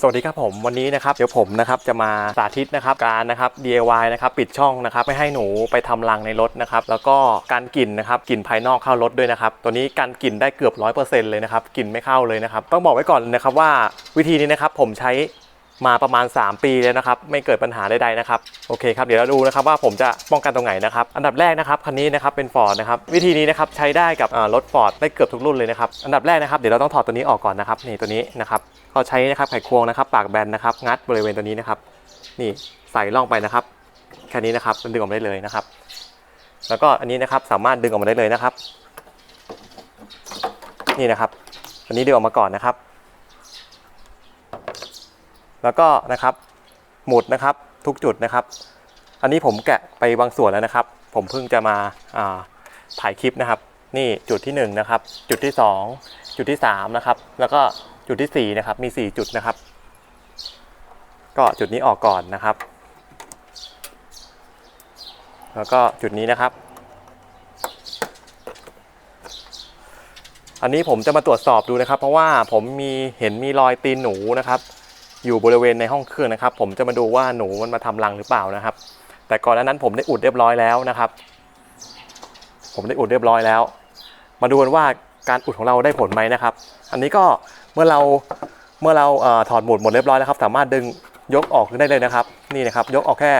สวัสดีครับผมวันนี้นะครับเดี๋ยวผมนะครับจะมาสาธิตนะครับการนะครับ DIY นะครับปิดช่องนะครับไม่ให้หนูไปทำรังในรถนะครับแล้วก็การกลิ่นนะครับกลิ่นภายนอกเข้ารถด้วยนะครับตัวนี้การกลิ่นได้เกือบร้อยเปอร์เซ็นต์เลยนะครับกลิ่นไม่เข้าเลยนะครับต้องบอกไว้ก่อนนะครับว่าวิธีนี้นะครับผมใช้มาประมาณ 3 ปีแล้วนะครับ ไม่เกิดปัญหาใดๆนะครับโอเคครับเดี๋ยวเราดูนะครับว่าผมจะป้องกันตรงไหนนะครับ อันดับแรกนะครับคันนี้นะครับเป็นฟอร์ดนะครับวิธีนี้นะครับใช้ได้กับรถฟอร์ดได้เกือบทุกรุ่นเลยนะครับอันดับแรกนะครับเดี๋ยวเราต้องถอดตัวนี้ออกก่อนนะครับนี่ตัวนี้นะครับ ก็ใช้นะครับไขควงนะครับ ปากแบนนะครับ งัดบริเวณตัวนี้นะครับ นี่ใส่ล่องไปนะครับแค่นี้นะครับมันดึงออกมาได้เลยนะครับ แล้วก็อันนี้นะครับสามารถดึงออกมาได้เลยนะครับ นี่นะครับ อันนี้ดึงออกมาก่อนนะครับ แล้วก็นะครับ หมุดนะครับทุกจุดนะครับ อันนี้ผมแกะไปบางส่วนแล้วนะครับ ผมเพิ่งจะมาอ่าถ่ายคลิปนะครับ นี่จุดที่หนึ่งนะครับ จุดที่สองจุดที่สามนะครับ แล้วก็ จุดที่สี่นะครับ มีสี่จุดนะครับ ก็จุดนี้ออกก่อนนะครับ แล้วก็จุดนี้นะครับ อันนี้ผมจะมาตรวจสอบดูนะครับ เพราะว่าผมมีเห็นมีรอยตีนหนูนะครับ อยู่บริเวณในห้องเครื่องนะครับ ผมจะมาดูว่าหนูมันมาทำรังหรือเปล่านะครับ แต่ก่อนหน้านั้นผมได้อุดเรียบร้อยแล้วนะครับ ผมได้อุดเรียบร้อยแล้ว มาดูกันว่าการอุดของเราได้ผลไหมนะครับ อันนี้ก็ มื่อเราเมื่อเราเอ่อถอดหมุดหมดเรียบร้อยแล้วครับสามารถดึงยกออกได้เลยนะครับ นี่นะครับยกออกแค่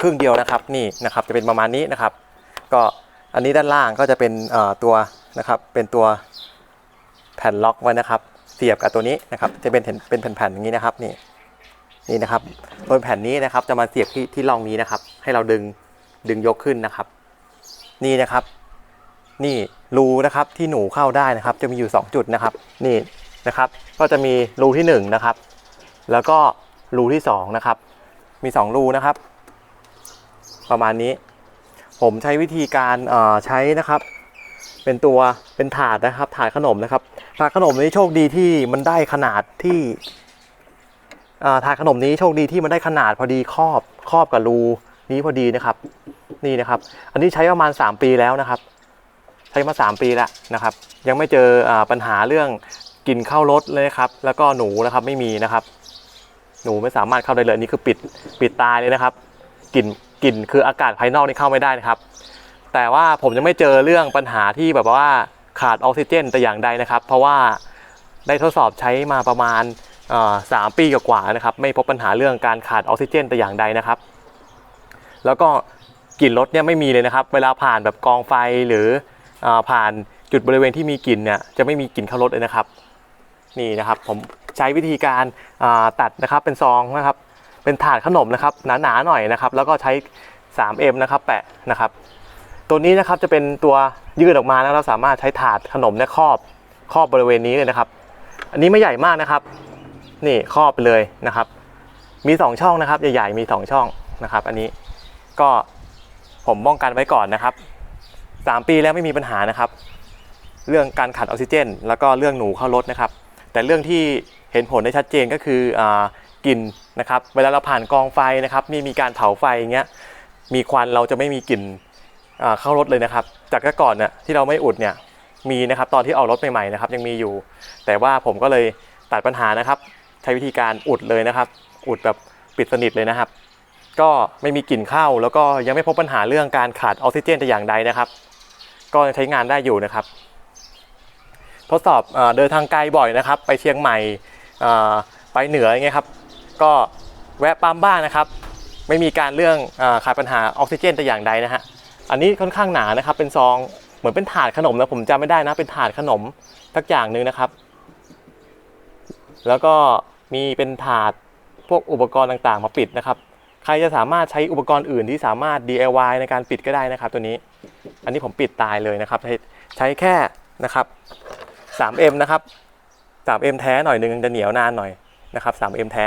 ครึ่งเดียวนะครับนี่นะครับจะเป็นประมาณนี้นะครับ ก็อันนี้ด้านล่างก็จะเป็นเอ่อตัวนะครับเป็นตัวแผ่นล็อกไว้นะครับเสียบกับตัวนี้นะครับจะเป็นเห็นเป็นแผ่นๆอย่างนี้นะครับนี่นี่นะครับบนแผ่นนี้นะครับจะมาเสียบที่ที่รองนี้นะครับ ให้เราดึงดึงยกขึ้นนะครับ นี่นะครับ นี่รูนะครับที่หนูเข้าได้นะครับ จะมีอยู่ 2 จุดนะครับ นี่ นะครับ ก็จะมีรูที่1นะครับ แล้วก็รูที่2นะครับ มี 2 รูนะครับ ประมาณนี้ ผมใช้วิธีการใช้นะครับ เป็นตัวเป็นถาดนะครับ ถาดขนมนะครับ ถาดขนมนี้โชคดีที่มันได้ขนาดที่ถาดขนมนี้โชคดีที่มันได้ขนาดพอดีครอบครอบกับรูนี้พอดีนะครับ นี่นะครับ อันนี้ใช้ประมาณ 3 ปีแล้วนะครับ ใช้มา 3 ปีแล้วนะครับ ยังไม่เจออปัญหาเรื่อง กลิ่นเข้ารถเลยครับ แล้วก็หนูนะครับไม่มีนะครับ หนูไม่สามารถเข้าได้เลยนนี้คือปิดปิดตายเลยนะครับกลิ่นกลิ่นคืออากาศภายนอกนี่เข้าไม่ได้นะครับ แต่ว่าผมยังไม่เจอเรื่องปัญหาที่แบบว่าขาดออกซิเจนแต่อย่างใดนะครับ เพราะว่าได้ทดสอบใช้มาประมาณสามปีกว่าๆนะครับ ไม่พบปัญหาเรื่องการขาดออกซิเจนแต่อย่างใดนะครับ แล้วก็กลิ่นรถเนี่ยไม่มีเลยนะครับ เวลาผ่านแบบกองไฟหรืออผ่านจุดบริเวณที่มีกลิ่นเนี่ยจะไม่มีกลิ่นเข้ารถเลยนะครับ นี่นะครับผมใช้วิธีการาตัดนะครับเป็นซองนะครับ เป็นถาดขนมนะครับหนาๆหน่อยนะครับ แล้วก็ใช้ 3M นะครับแปะนะครับ ตัวนี้นะครับจะเป็นตัวยืดออกมาแล้วเราสามารถใช้ถาดขนมเนี่ยครอบครอบบริเวณนี้เลยนะครับ อันนี้ไม่ใหญ่มากนะครับ นี่ครอบไปเลยนะครับ มี 2 ช่องนะครับ ใหญ่ๆมี 2 ช่องนะครับ อันนี้ก็ผมป้องกันไว้ก่อนนะครับ 3 ปีแล้วไม่มีปัญหานะครับ เรื่องการขาดออกซิเจน แล้วก็เรื่องหนูเข้ารถนะครับ แต่เรื่องที่เห็นผลได้ชัดเจนก็คืออกลิ่นนะครับ เวลาเราผ่านกองไฟนะครับมีมีการเผาไฟอย่างเงี้ยมีควันเราจะไม่มีกลิ่นเข้ารถเลยนะครับ จากแต่ก่อนเนี่ยที่เราไม่อุดเนี่ยมีนะครับตอนที่ออกรถใหม่ๆนะครับยังมีอยู่ แต่ว่าผมก็เลยตัดปัญหานะครับ ใช้วิธีการอุดเลยนะครับ อุดแบบปิดสนิทเลยนะครับ ก็ไม่มีกลิ่นเข้าแล้วก็ยังไม่พบปัญหาเรื่องการขาดออกซิเจนแต่อย่างใดนะครับ ก็ใช้งานได้อยู่นะครับ ทดสอบเดินทางไกลบ่อยนะครับ ไปเชียงใหม่ไปเหนืออย่างเงี้ยครับ ก็แวะปั๊มบ้างนะครับ ไม่มีการเรื่องขาดปัญหาออกซิเจนแต่อย่างใดนะฮะอันนี้ค่อนข้างหนานะครับ เป็นซองเหมือนเป็นถาดขนมนะผมจำไม่ได้นะเป็นถาดขนมสักอย่างหนึ่งนะครับ แล้วก็มีเป็นถาดพวกอุปกรณ์ต่างๆ มาปิดนะครับ ใครจะสามารถใช้อุปกรณ์อื่นที่สามารถ DIY ในการปิดก็ได้นะครับ ตัวนี้ อันนี้ผมปิดตายเลยนะครับ ใช้ใช้แค่นะครับ 3M นะครับ 3M แท้หน่อยหนึงจะเหนียวนานหน่อยนะครับ 3M แท้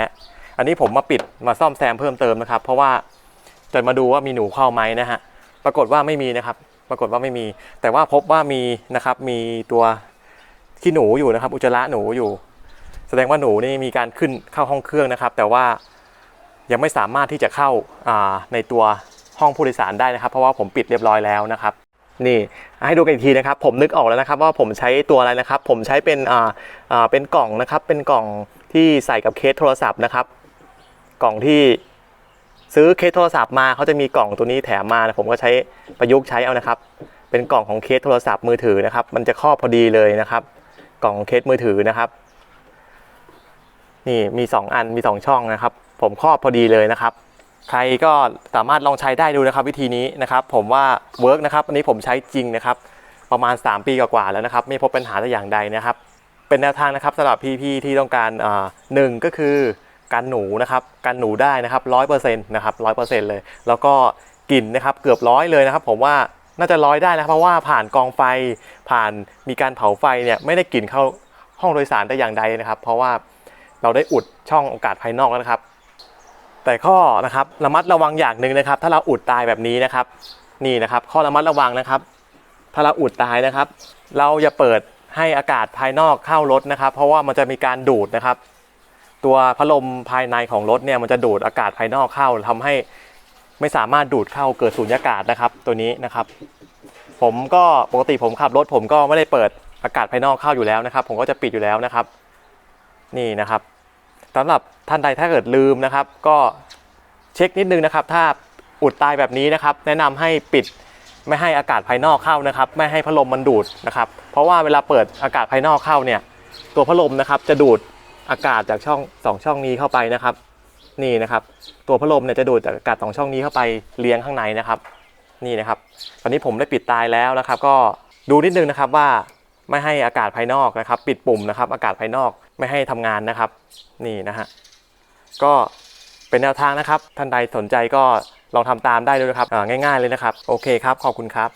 อันนี้ผมมาปิดมาซ่อมแซมเพิ่มเติมนะครับ เพราะว่าจะมาดูว่ามีหนูเข้าไหมนะฮะ ปรากฏว่าไม่มีนะครับ ปรากฏว่าไม่มี แต่ว่าพบว่ามีนะครับ มีตัวขี้หนูอยู่นะครับ อุจจาระหนูอยู่ แสดงว่าหนูนี่มีการขึ้นเข้าห้องเครื่องนะครับ แต่ว่ายังไม่สามารถที่จะเข้าในตัวห้องผู้โดยสารได้นะครับ เพราะว่าผมปิดเรียบร้อยแล้วนะครับ นี่ให้ดูกันอีกทีนะครับ ผมนึกออกแล้วนะครับ ว่าผมใช้ตัวอะไรนะครับ ผมใช้เป็นอ่าอ่าเป็นกล่องนะครับ เป็นกล่องที่ใส่กับเคสโทรศัพท์นะครับ กล่องที่ซื้อเคสโทรศัพท์มาเขาจะมีกล่องตัวนี้แถมมานะผมก็ใช้ประยุกต์ใช้เอานะครับ เป็นกล่องของเคสโทรศัพท์มือถือนะครับ มันจะครอบพอดีเลยนะครับ กล่องเคสมือถือนะครับ นี่มี 2 อันมี 2 ช่องนะครับ ผมครอบพอดีเลยนะครับ ใครก็สามารถลองใช้ได้ดูนะครับวิธีนี้นะครับผมว่าเวิร์กนะครับอันนี้ผมใช้จริงนะครับประมาณ 3 ปีกว่าๆแล้วนะครับ ไม่พบปัญหาแต่อย่างใดนะครับ เป็นแนวทางนะครับสำหรับพี่ๆที่ต้องการหนึ่งก็คือการหนูนะครับการหนูได้นะครับร้อยเปอร์เซ็นต์นะครับร้อยเปอร์เซ็นต์เลย แล้วก็กลิ่นนะครับเกือบร้อยเลยนะครับ ผมว่าน่าจะร้อยได้นะเพราะว่าผ่านกองไฟผ่านมีการเผาไฟเนี่ยไม่ได้กลิ่นเข้าห้องโดยสารแต่อย่างใดนะครับ เพราะว่าเราได้อุดช่องโอกาสภายนอกแล้วนะครับ แต่ข้อนะครับระมัดระวังอย่างหนึ่งนะครับ ถ้าเราอุดตายแบบนี้นะครับ นี่นะครับ ข้อระมัดระวังนะครับ ถ้าเราอุดตายนะครับ เราอย่าเปิดให้อากาศภายนอกเข้ารถนะครับ เพราะว่ามันจะมีการดูดนะครับ ตัวพัดลมภายในของรถเนี่ยมันจะดูดอากาศภายนอกเข้าทำให้ไม่สามารถดูดเข้าเกิดสูญญากาศนะครับ ตัวนี้นะครับ ผมก็ปกติผมขับรถ ผมก็ไม่ได้เปิดอากาศภายนอกเข้าอยู่แล้วนะครับ ผมก็จะปิดอยู่แล้วนะครับ นี่นะครับ สำหรับท่านใดถ้าเกิดลืมนะครับ ก็เช็คนิดนึงนะครับ ถ้าอุดตายแบบนี้นะครับ แนะนำให้ปิดไม่ให้อากาศภายนอกเข้านะครับ ไม่ให้พัดลมมันดูดนะครับ เพราะว่าเวลาเปิดอากาศภายนอกเข้าเนี่ย ตัวพัดลมนะครับจะดูดอากาศจากช่องสองช่องนี้เข้าไปนะครับ นี่นะครับ ตัวพัดลมเนี่ยจะดูดจากอากาศสองช่องนี้เข้าไปเลี้ยงข้างในนะครับ นี่นะครับ ตอนนี้ผมได้ปิดตายแล้วนะครับ ก็ดูนิดนึงนะครับว่าไม่ให้อากาศภายนอกนะครับ ปิดปุ่มนะครับ อากาศภายนอก ไม่ให้ทำงานนะครับ นี่นะฮะก็เป็นแนวทางนะครับ ท่านใดสนใจก็ลองทำตามได้เลยนะครับง่ายๆเลยนะครับ โอเคครับ ขอบคุณครับ